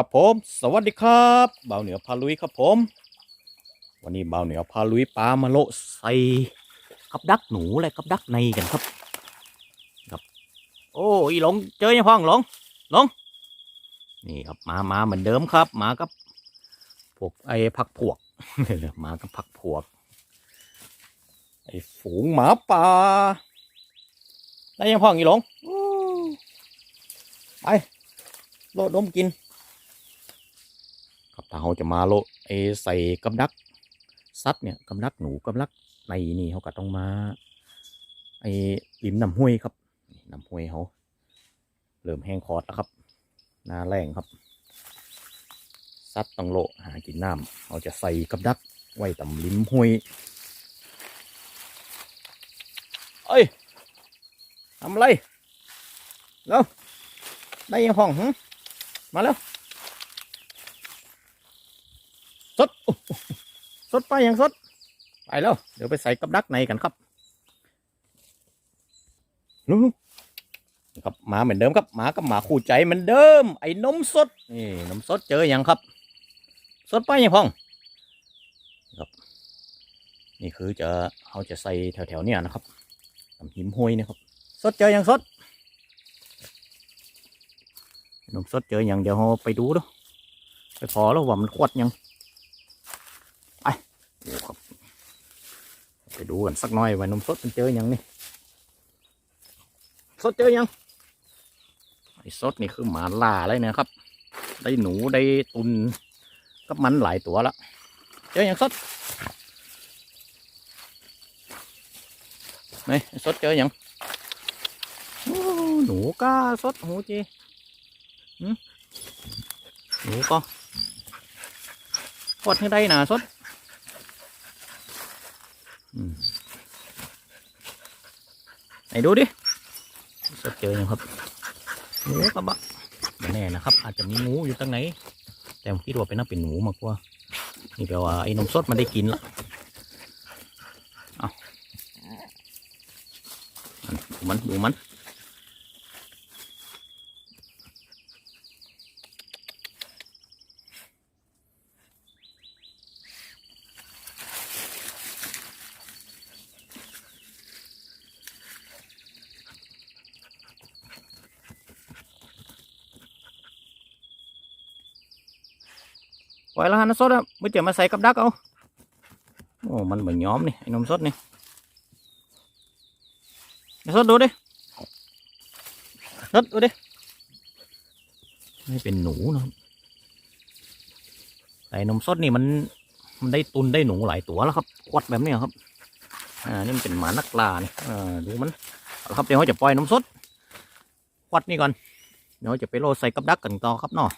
ครับผมสวัสดีครับบ่าวเหนือพาลุยครับผม วันนี้บ่าวเหนือพาลุยปลามาโลใส่กับดักหนูและกับดักในกันครับครับ โอ้ยหลงเจอยังพ่องหลงหลงนี่ครับมามาเหมือนเดิมครับ มากับพวกไอ้พักพวกมากับพักพวก ไอ้ฝูงหมาป่าได้ยังพ่องอีหลงไปโลดนมกิน ครับถ้าเขาจะมาโลเอใส่กำดักซัดเนี่ยกำดักหนูกำดักในนี่เขาก็ต้องมาไอ้ริมน้ำห้วยครับน้ำห้วยเขาเริ่มแห้งคอดแล้วครับหน้าแรงครับซัดต้องโลหากินน้ำเขาจะใส่กำดักไว้ตำริมห้วยเอ้ยทำอะไรแล้วได้ยังห้องหมาแล้ว สดสดไปยังสด ไปแล้ว เดี๋ยวไปใส่กับดักในกันครับลุงๆครับหมาเหมือนเดิมครับหมากับหมาคู่ใจเหมือนเดิม ไอ้นมสดนี่นมสดเจอยังครับ สดไปยังพ่องครับนี่คือจะเขาจะใส่แถวๆเนี้ยนะครับน้ำหิมห้วยนะครับ สดเจอยังสดนมสดเจอยังเดี๋ยวเราไปดูดูไปพอแล้วว่ามันขวดยัง โอ้ครับ ไปดูกันสักหน่อยว่านมสดมันเจอยังนี่สดเจอยังไอ้สดนี่คือหมาล่าเลยนะครับ ได้หนูได้ตุนกับมันหลายตัวละเจอยังสดไหนสดเจอยังหนูก้าสดโหจีหึหนูก็พอดให้ได้นะสด อืมไห นดูดิสดเจอยังครับงูครับบะไม่แน่นะครับ อาจจะมีงูอยู่ตรงไหน แต่ผมคิดว่าเป็นน่าเป็นหนูมากกว่า นี่แปลว่าไอ้นมสดมันได้กินละเอาดูมันดูมัน ปล่อยและฮะนมสดอะไม่เจอมาใส่กับดักเอาโอ้มันเหมือนย้อมนี่ไอ้นมสดนี่ไอ้สดดูดิสดดูดิไม่เป็นหนูนะครับแต่ไอ้นมสดนี่มันมันได้ตุนได้หนูหลายตัวแล้วครับควัดแบบนี้ครับอ่านี่มันเป็นหมานักล่านี่อ่าดูมันครับเดี๋ยวเราจะปล่อยนมสดควัดนี่ก่อนเดี๋ยวจะไปโรยใส่กับดักกันต่อครับเนาะ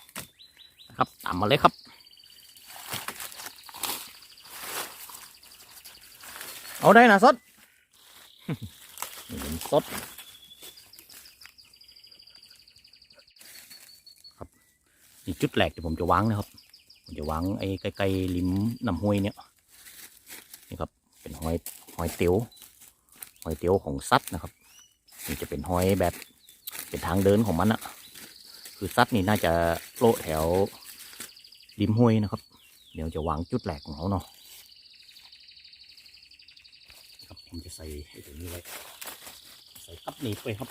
ครับตามมาเลยครับ เอาได้นะสดสดครับนี่จุดแหลกที่ผมจะวางนะครับ ผมจะวางไอ้ใกล้ๆริมน้ำห้วยเนี่ยนี่ครับเป็นหอยหอยเตียวหอยเตียวของซัดนะครับนี่จะเป็นหอยแบบเป็นทางเดินของมันอะคือซัดนี่น่าจะโลแถวริมห้วยนะครับ เดี๋ยวจะวางจุดแหลกของเขาเนาะ ครับ ผมจะใส่ไอ้ตัวนี้ไว้ ใส่กับหนีบไปครับ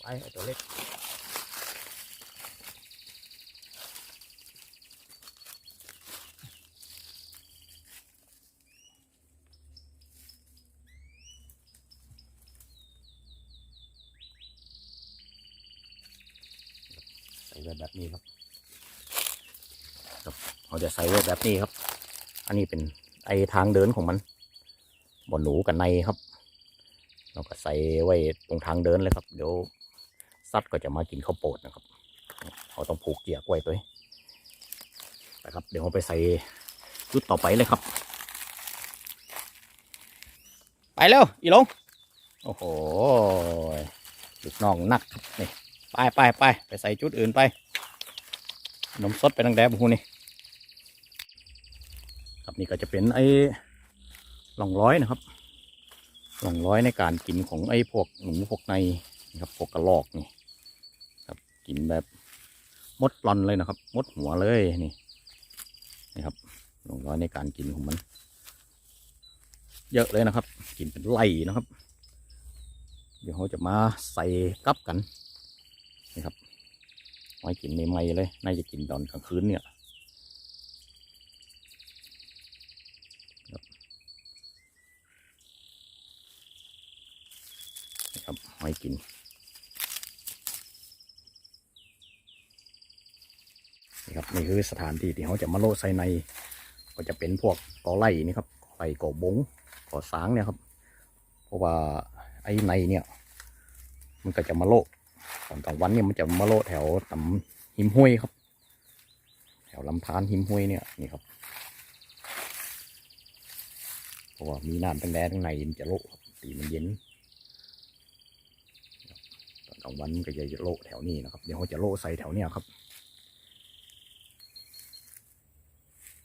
ไปไอ้ตัวเล็ก ใส่ไว้ แบบนี้ครับครับเราจะใส่ไว้แบบนี้ครับ อันนี้เป็นไอทางเดินของมันบนหนูกับในครับ เราก็ใส่ไว้ตรงทางเดินเลยครับ เดี๋ยวสัตว์ก็จะมากินข้าวโพดนะครับเราต้องผูกเกียกไว้ตัวนะครับ เดี๋ยวเราไปใส่ชุดต่อไปเลยครับ ไปเร็วอีหลงโอ้โหลูกน้องนักนี่ไปไปไปไปใส่จุดอื่นไป นมสดไปตั้งแต่บุนี่ครับนี่ก็จะเป็นไอ้หลองร้อยนะครับหลองร้อยในการกินของไอ้พวกหนูพวกในนะครับพวกกระรอกนี่ครับกินแบบมดปลอนเลยนะครับ มดหัวเลยนี่นี่ครับหลองร้อยในการกินของมัน เยอะเลยนะครับ กินเป็นไล่นะครับ เดี๋ยวเราจะมาใส่กับกันนี่ครับ ไว้กินใหม่เลย น่าจะกินตอนกลางคืนเนี่ยครับนี่ครับไว้กินนี่ครับนี่คือสถานที่ที่เขาจะมาโลดใส่ใน ก็จะเป็นพวกกอไล่นี่ครับกอไล่กอบงกอสางเนี่ยครับ เพราะว่าไอ้ในเนี่ย มันก็จะมาโล ตอนกลางวันเนี่ยมันจะมาโลแถวตำหิมห้วยครับ แถวลำธารหิมห้วยเนี่ยนี่ครับเพราะว่ามีน้ำตั้งแดดข้างในมันจะโลครับตีมันเย็นตอนกลางวันก็จะโลแถวนี้นะครับเดี๋ยวเขาจะโลใส่แถวเนี้ยครับ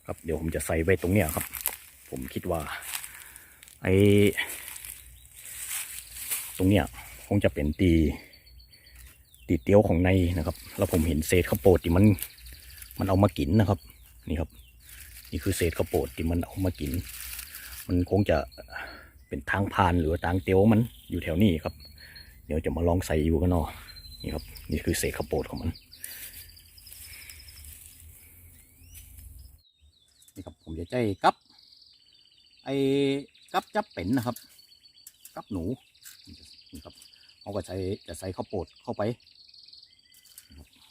ครับเดี๋ยวผมจะใส่ไว้ตรงเนี้ยครับ ผมคิดว่าไอ้ตรงเนี้ยคงจะเป็นตี ตีเตียวของในนะครับ แล้วผมเห็นเศษข้าวโพดที่มัน มันเอามากินนะครับ นี่ครับ นี่คือเศษข้าวโพดที่มันเอามากิน มันคงจะเป็นทางผ่านหรือทางเตียวมันอยู่แถวนี้ครับ เดี๋ยวจะมาลองใส่อยู่กันเนาะนี่ครับ นี่คือเศษข้าวโพดของมัน นี่ครับผมจะใจกับไอ้กับจับเป็นนะครับ กับหนูนี่ครับเขาก็ใช้จะใส่ข้าวโพดเข้าไป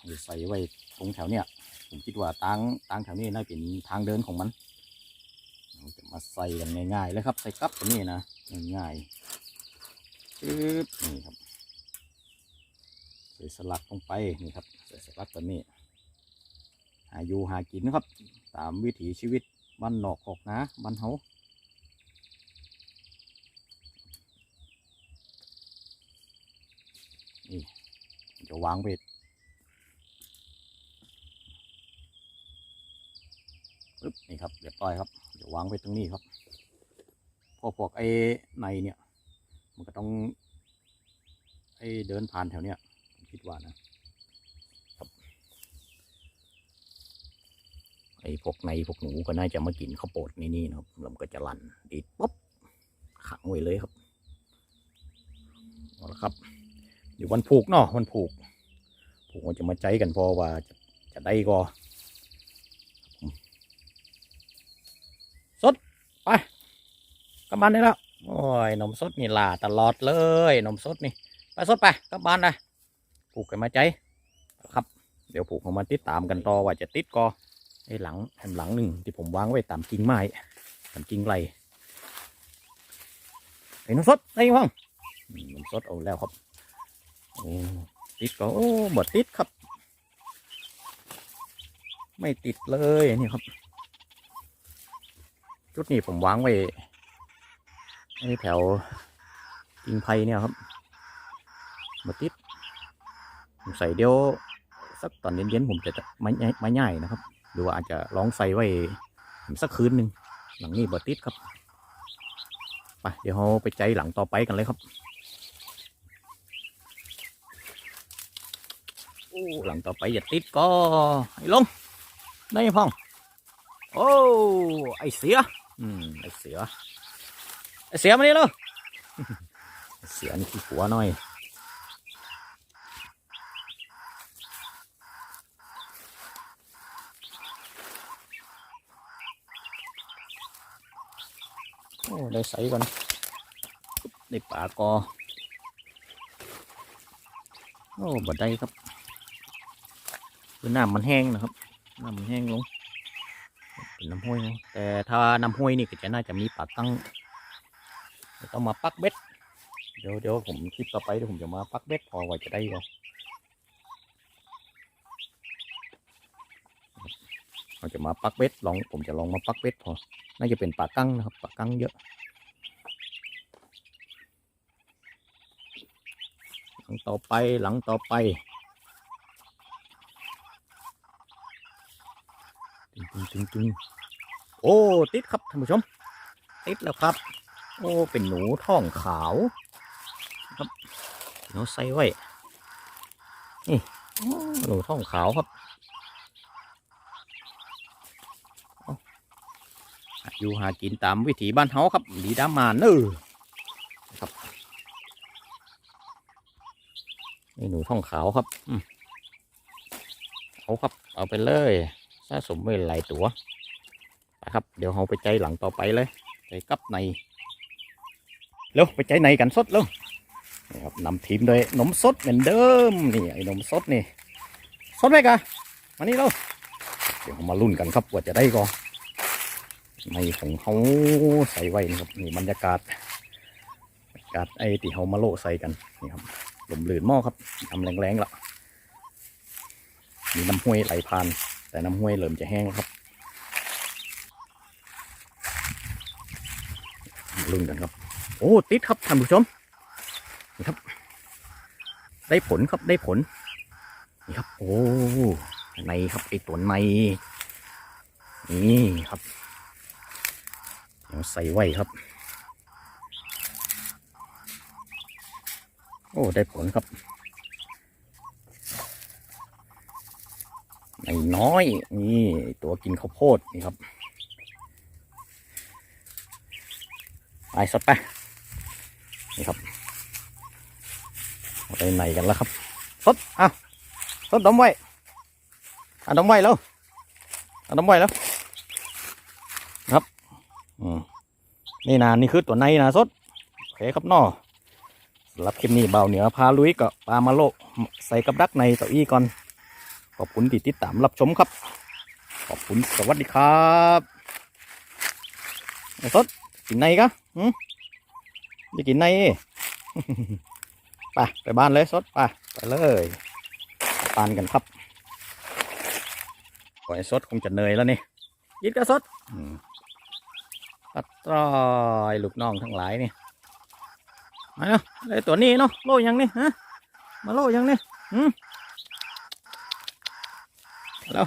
นะครับจะใส่ไว้ตรงแถวเนี้ยผมคิดว่าตางตางแถวนี้น่าเป็นทางเดินของมันเราจะมาใส่กันง่ายๆเลยครับ ใส่กับตัวนี้นะง่ายๆปึ๊บนี่ครับใส่สลักลงไปนี่ครับใส่สลักตัวนี้หาอยู่หากินนะครับ ตามวิถีชีวิตบ้านนอกออกนะบ้านเฮานี่จะวางเบ็ดปึ๊บนี่ ครับเรียบร้อยครับเดี๋ยววางไว้ตรงนี้ครับพอพวกไอ้ในเนี่ยมันก็ต้องไอ้เดินผ่านแถวเนี้ยผมคิดว่านะไอ้พวกในพวกหนูก็น่าจะมากินข้าวโพดนี่นี่นะครับแล้วมันก็จะลันดีดปุ๊บขังไว้เลยครับเอาละครับเดี๋ยววันผูกเนาะวันผูกผูกมันจะมาใจกันพอว่าจะจะได้ก็สด ไปกลับบ้านได้แล้วโอ้ยนมสดนี่ลาตลอดเลยนมสดนี่ ไปสดไปกลับบ้านนะผูกกันมาใจครับ เดี๋ยวผูกเขามาติดตามกันต่อว่าจะติดก็ไอ้หลังแผ่นหลังหนึ่งที่ผมวางไว้ตามกิ่งไม้ตามกิ่งไรไอ้น้ำสดไอ้ห้องอืมสดเอาแล้วครับโอ้ติดก็โอ้บดติดครับ ไม่ติดเลยนี่ครับ จุดนี้ผมวางไว้ไอ้แถวกิ่งไผ่เนี่ยครับบดติดผมใส่เดียวสักตอนเย็นๆผมจะไม่ไม่ง่ายนะครับ หรือว่าอาจจะลองใส่ไว้สักคืนหนึ่งหลังนี้บอติดครับไปเดี๋ยวเราไปใจหลังต่อไปกันเลยครับโอ้หลังต่อไปอย่าติดก็ไอ้ลงได้พ่อง โอ้ไอเสีย อืมไอเสียไอเสียมานี่เลยไอ้เสียนี่ขี้หัวหน่อยโอ้ได้ใสก่อนได้ปลากอโอ้บัดได้ครับคือน้ำมันแห้งนะครับน้ำมันแห้งลง เป็นน้ำห้วยแต่ถ้าน้ำห้วยนี่ก็จะน่าจะมีปลาตั้งต้องมาปักเบ็ดเดี๋ยวเดี๋ยวผมคลิปต่อไปเดี๋ยวผมจะมาปักเบ็ดพอว่าจะได้ก็เราจะมาปักเบ็ดลองผมจะลองมาปักเบ็ดพอ น่าจะเป็นปลากั้งนะครับปลากั้งเยอะหลังต่อไปหลังต่อไป ตึงตึงโอ้ติดครับท่านผู้ชม ติดแล้วครับ โอ้เป็นหนูท้องขาวครับเราใส่ไว้นี่หนูท้องขาวครับอยู่หากินตามวิถีบ้านเฮาครับดีดามานเนอครับนี่หนูท้องขาวครับเอาครับ เอาไปเลย สะสมไว้หลายตัวไปครับ เดี๋ยวเราไปใจหลังต่อไปเลยใจกับในเร็วไปใจในกันสดเร็วนี่ครับนำทีมโดยนมสดเหมือนเดิมนี่ไอ้นมสดนี่สดไหมกะมานี่เร็วเดี๋ยวเรามาลุ้นกันครับว่าจะได้ก่อนในของเขาใส่ไว้นี่ครับนี่บรรยากาศบรรยากาศไอ้ที่เขามาโลใส่กันนี่ครับลมลื่นหม้อครับทำแรงๆละมีน้ำห้วยไหลผ่าน แต่น้ำห้วยเริ่มจะแห้งแล้วครับลุ้นกันครับ โอ้ติดครับท่านผู้ชมนี่ครับ ได้ผลครับได้ผลนี่ครับ โอ้ในครับไอตัวในนี่ครับเดี๋ยวใส่ไว้ครับ โอ้ได้ผลครับ ในน้อย นี่ตัวกินข้าวโพดนี่ครับไปสดไปนี่ครับอาไปไหนกันแล้วครับสดอะสดดมไว้อะดมไว้แล้วอะดมไว้แล้วครับอืมนี่นะนี่คือตัวในนะสดโอเคครับนอสำหรับคลิปนี้เบาเหนือพาลุยก็ปลามาโลกใส่กับดักในเต้าอี้ก่อน ขอบคุณที่ติดตามรับชมครับ ขอบคุณสวัสดีครับไอ้สดกินในกะหืมจะกินในไปไปบ้านเลยสดไปไปเลยปานกันครับปล่อยสดคงจะเหนื่อยแล้วนี่ยิดกระสดอืมปัดตรอยลูกน้องทั้งหลายนี่มาเนาะไอ้ตัวนี้เนาะโลยังนี่ฮะมาโลยังนี่อืม แล้ว